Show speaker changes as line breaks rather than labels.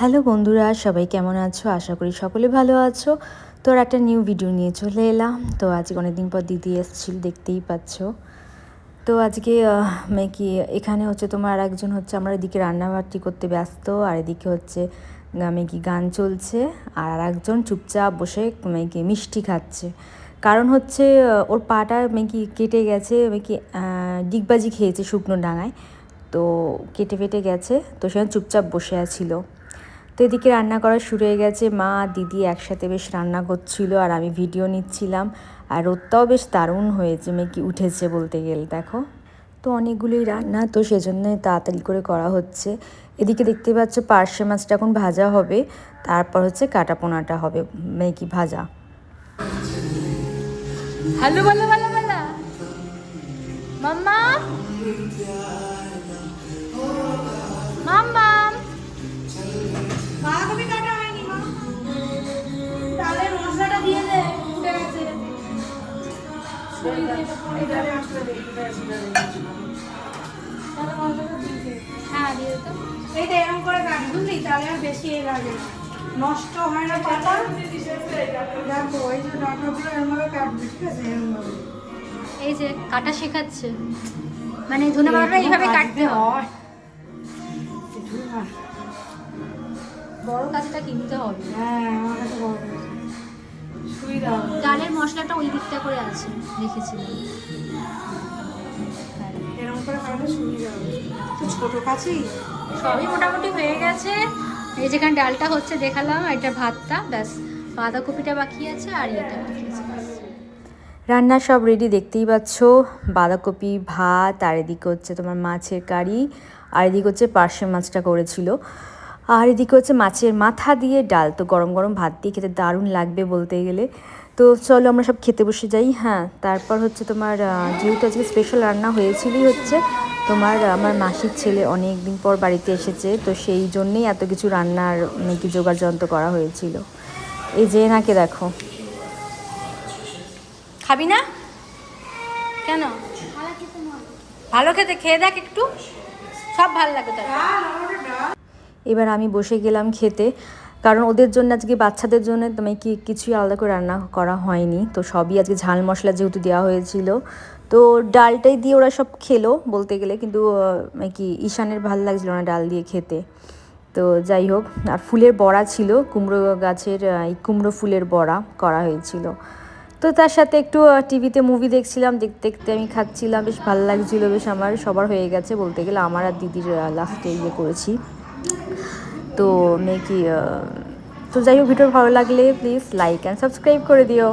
Hello বন্ধুরা, সবাই কেমন আছো? আশা করি সকলে ভালো আছো। তো আর একটা নিউ ভিডিও নিয়ে চলে এলাম। তো আজকে অনেকদিন পর দিদি এসেছিল, দেখতেই পাচ্ছ। তো আজকে মেকি এখানে হচ্ছে তোমার একজন হচ্ছে আমরা এদিকে রান্নাবাটি করতে ব্যস্ত। আর এদিকে হচ্ছে মেকি গান চলছে। আর একজন চুপচাপ বসে মেকি মিষ্টি খাচ্ছে। কারণ হচ্ছে ওর পাটা মেকি কেটে গেছে মেকি ডিগবাজি খেয়েছে শুকনো ডাঙায়। তো কেটে ফেটে গেছে। তো সেখানে চুপচাপ বসে আছিল। তো এদিকে রান্না করা শুরু হয়ে গেছে। মা দিদি একসাথে বেশ রান্না করছিল আর আমি ভিডিও নিচ্ছিলাম। আর রোদটাও বেশ দারুণ হয়েছে মেকি উঠেছে বলতে গেলে, দেখো। তো অনেকগুলোই রান্না, তো সেজন্য তাড়াতাড়ি করে করা হচ্ছে। এদিকে দেখতে পাচ্ছ পার্শে মাছটা এখন ভাজা হবে, তারপর হচ্ছে কাটা পোনাটা হবে। মেকি ভাজা?
হ্যালো, বলো বলো বলো। মাম্মা?
এইটা এরকম করে কাট বুঝলি তাহলে আর বেশি এ। নষ্ট হয় না এই যে
কাটা শেখাচ্ছে মানে ধনে পাতাটা এইভাবে কাটতে হয় বড় কাজটা কিনতে হবে
হ্যাঁ আমার কাছে বড়। সুবিধা হবে
ডালের মশলাটা ওই দিকটা করে আছে
এরকম করে তো ছোট কাছেই
সবই মোটামুটি হয়ে গেছে। এই যেখানে ডালটা হচ্ছে দেখালাম এটা ভাতটা ব্যাস। বাঁধাকপিটা বাকি আছে আর এটা বাকি আছে
রান্না সব রেডি দেখতেই পাচ্ছ। বাঁধাকপি ভাত আর এদিকে হচ্ছে তোমার মাছের কারি আর এদিকে হচ্ছে পার্শে মাছটা করেছিল। আর এদিকে হচ্ছে মাছের মাথা দিয়ে ডাল তো গরম গরম ভাত দিয়ে খেতে দারুণ লাগবে বলতে গেলে। তো চলো আমরা সব খেতে বসে যাই। হ্যাঁ তারপর হচ্ছে তোমার যেহেতু আজকে স্পেশাল রান্না হয়েছিলই হচ্ছে তোমার আমার মাসির ছেলে অনেক দিন পর বাড়িতে এসেছে তো সেই জন্যেই এত কিছু রান্নার নাকি জোগাড় যন্ত্র করা হয়েছিল। এই যে নাকে দেখো।
খাবি না? কেন? ভালো খেতে খেয়ে দেখ একটু। সব ভালো লাগে
এবার আমি বসে গেলাম খেতে। কারণ ওদের জন্য আজকে বাচ্চাদের জন্য তুমি কি কিছুই আলাদা করে রান্না করা হয়নি। তো সবই আজকে ঝাল মশলা যেহেতু দেওয়া হয়েছিল। তো ডালটাই দিয়ে ওরা সব খেলো বলতে গেলে কিন্তু মানে কি ঈশানের ভালো লাগছিল না ডাল দিয়ে খেতে। তো যাই হোক, আর ফুলের বড়া ছিল, কুমড়ো গাছের এই কুমড়ো ফুলের বড়া করা হয়েছিল। তো তার সাথে একটু টিভিতে মুভি দেখছিলাম, দেখতে দেখতে আমি খাচ্ছিলাম, বেশ ভালো লাগছিল, বেশ আমার সবার হয়ে গেছে বলতে গেলে, আমার আর দিদির লাস্টে ইয়ে করেছি। তো মেকি তো যাই হোক ভিডিও ভালো লাগলে প্লিজ লাইক অ্যান্ড সাবস্ক্রাইব করে দিও।